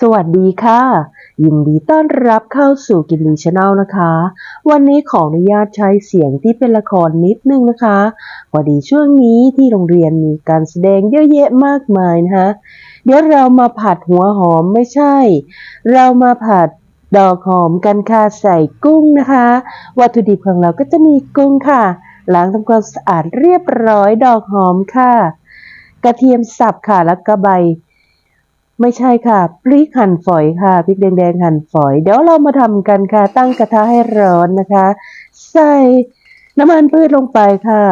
สวัสดีค่ะ ยินดีต้อนรับเข้าสู่กินลีชาแนลนะคะ วันนี้ขออนุญาตใช้เสียงที่เป็นละครนิดนึงนะคะพอดีช่วงนี้ที่โรงเรียนมีการแสดงเยอะแยะมากมายนะคะเดี๋ยวเรามาผัดหัวหอมไม่ใช่ เรามาผัดดอกหอมกันค่ะใส่กุ้งนะคะ วัตถุดิบของเราก็จะมีกุ้งค่ะล้างทำความสะอาดเรียบร้อยดอกหอมค่ะ กระเทียมสับค่ะแล้วก็ใบ ไม่ใช่ค่ะพริกหั่นฝอยค่ะพริกแดงๆหั่นฝอย เดี๋ยวเรามาทำกันค่ะ ตั้งกระทะให้ร้อนนะคะ ใส่น้ำมันพืชลงไปค่ะ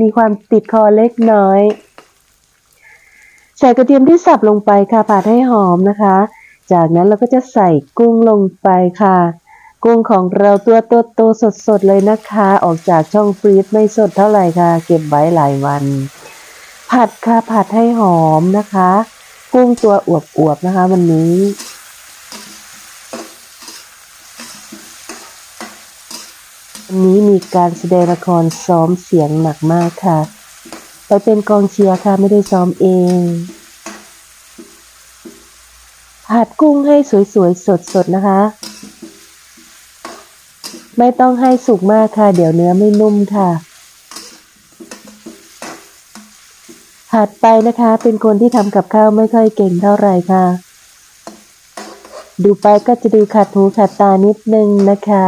มีความติดคอเล็กน้อย ใส่กระเทียมที่สับลงไปค่ะผัดให้หอมนะคะ จากนั้นเราก็จะใส่กุ้งลงไปค่ะ กุ้งของเราตัวโตๆสดๆเลยนะคะ ออกจากช่องฟรีซไม่สดเท่าไหร่ค่ะ เก็บไว้หลายวันผัดค่ะผัดให้หอมนะคะ กุ้งตัวอวบๆนะคะ วันนี้ วันนี้มีการแสดงละครซ้อมเสียงหนักมากค่ะ ไปเป็นกองเชียร์ค่ะไม่ได้ซ้อมเองผัดกุ้งให้สวยๆ สดๆ นะคะ ไม่ต้องให้สุกมากค่ะ เดี๋ยวเนื้อไม่นุ่มค่ะ ผัดไปนะคะ เป็นคนที่ทำกับข้าวไม่ค่อยเก่งเท่าไหร่ค่ะ ดูไปก็จะดูขัดหูขัดตานิดนึงนะคะ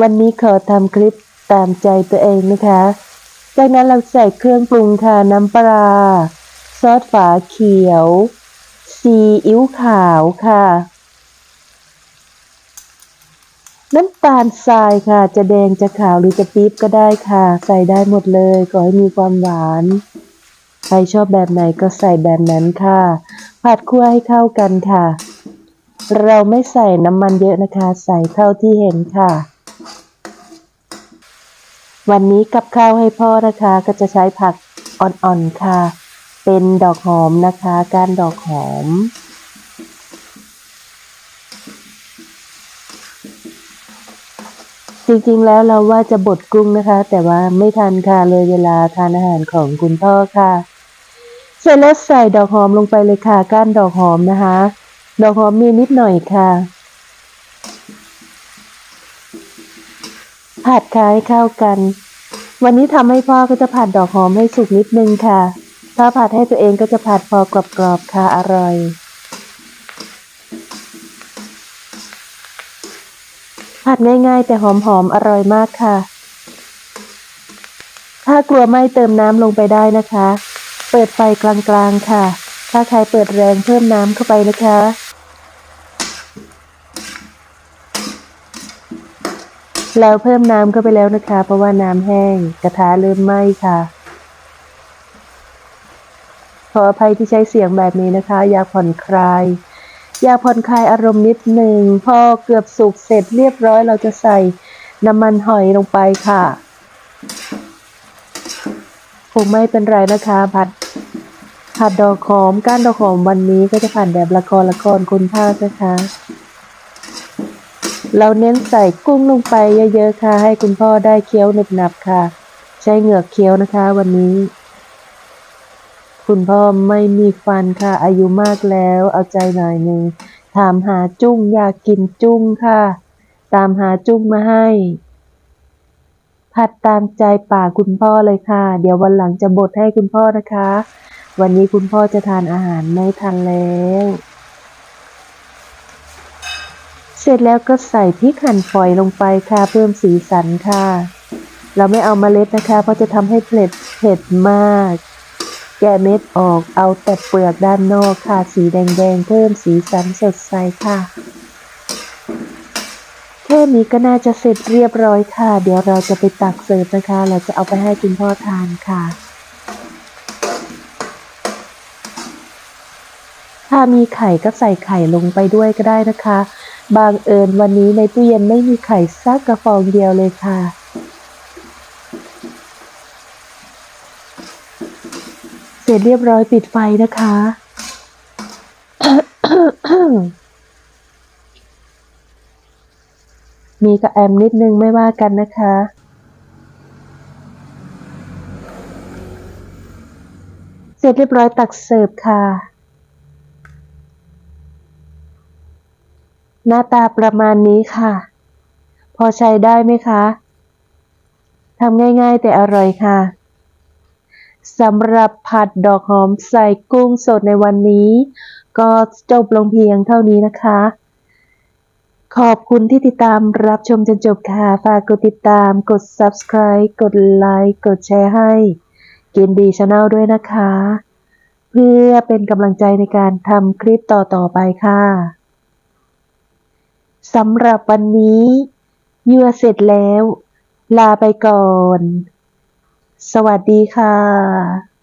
วันนี้ขอทำคลิปตามใจตัวเองนะคะ จากนั้นเราใส่เครื่องปรุงค่ะน้ำปลาซอสฝาเขียว ซีอิ๊วขาวค่ะ น้ำตาลทรายค่ะ จะแดงจะขาวหรือจะปี๊บก็ได้ค่ะ ใส่ได้หมดเลยขอให้มีความหวาน ใครชอบแบบไหนก็ใส่แบบนั้นค่ะ ผัดคั่วให้เข้ากันค่ะ เราไม่ใส่น้ำมันเยอะนะคะ ใส่เท่าที่เห็นค่ะ วันนี้กับข้าวให้พ่อนะคะ ก็จะใช้ผักอ่อนๆค่ะ เป็นดอกหอมนะคะ กานดอกหอม จริงๆแล้วเราว่าจะบดกุ้งนะคะ แต่ว่าไม่ทันค่ะเลยเวลาทานอาหารของคุณพ่อค่ะ เสร็จแล้วใส่ดอกหอมลงไปเลยค่ะ ก้านดอกหอมนะคะ ดอกหอมมีนิดหน่อยค่ะ ผัดค่ะให้เข้ากัน วันนี้ทำให้พ่อก็จะผัดดอกหอมให้สุกนิดนึงค่ะ ถ้าผัดให้ตัวเองก็จะผัดพอกรอบๆค่ะอร่อย ผัดง่ายๆ แต่หอมๆ อร่อยมากค่ะ ถ้ากลัวไม่เติมน้ำลงไปได้นะคะ เปิดไฟกลางๆค่ะ ถ้าใครเปิดแรงเพิ่มน้ำเข้าไปนะคะ แล้วเพิ่มน้ำเข้าไปแล้วนะคะ เพราะว่าน้ำแห้งกระทะเริ่มไหม้ค่ะ ขออภัยที่ใช้เสียงแบบนี้นะคะ อยากผ่อนคลาย อยากผ่อนคลายอารมณ์นิดหนึ่งพอเกือบสุกเสร็จเรียบร้อยเราจะใส่น้ำมันหอยลงไปค่ะคงไม่เป็นไรนะคะผัดผัดดอกหอมก้านดอกหอมวันนี้ก็จะผ่านแบบละครละครคุณภาพนะคะ เราเน้นใส่กุ้งลงไปเยอะๆค่ะ ให้คุณพ่อได้เคี้ยวหนึบๆค่ะ ใช้เหงือกเคี้ยวนะคะวันนี้ คุณพ่อไม่มีฟันค่ะ อายุมากแล้ว เอาใจหน่อยหนึ่ง ถามหาจุ้งอยากกินจุ้งค่ะ ตามหาจุ้งมาให้ ผัดตามใจป่ากคุณพ่อเลยค่ะ เดี๋ยววันหลังจะบดให้คุณพ่อนะคะ วันนี้คุณพ่อจะทานอาหารไม่ทันแล้ว เสร็จแล้วก็ใส่พริกหั่นฝอยลงไปค่ะ เพิ่มสีสันค่ะ เราไม่เอาเมล็ดนะคะ เพราะจะทำให้เผ็ดเผ็ดมาก แกะเม็ดออกเอาแต่เปลือกด้านนอกค่ะ สีแดงๆ เพิ่มสีสันสดใสค่ะ แค่นี้ก็น่าจะเสร็จเรียบร้อยค่ะ เดี๋ยวเราจะไปตักเสิร์ฟนะคะ เราจะเอาไปให้คุณพ่อทานค่ะถ้ามีไข่ก็ใส่ไข่ลงไปด้วยก็ได้นะคะ บางเอิญวันนี้ในตู้เย็นไม่มีไข่สักกระฟองเดียวเลยค่ะ เส ร็จเรียบร้อยปิดไฟนะคะ มีกระแอมนิดนึงไม่ว่ากันนะคะเสร็จเรียบร้อยตักเสิร์ฟค่ะ หน้าตาประมาณนี้ค่ะ พอใช้ได้ไหมคะทำง่ายๆแต่อร่อยค่ะ สำหรับผัดดอกหอมใส่กุ้งสดในวันนี้ ก็จบลงเพียงเท่านี้นะคะ ขอบคุณที่ติดตามรับชมจนจบค่ะ ฝากกดติดตาม กด subscribe กดไลค์ กดแชร์ให้กินดีชาแนลด้วยนะคะ เพื่อเป็นกำลังใจในการทำคลิปต่อ ๆ ไปค่ะสำหรับวันนี้ยั่วเสร็จแล้ว ลาไปก่อน สวัสดีค่ะ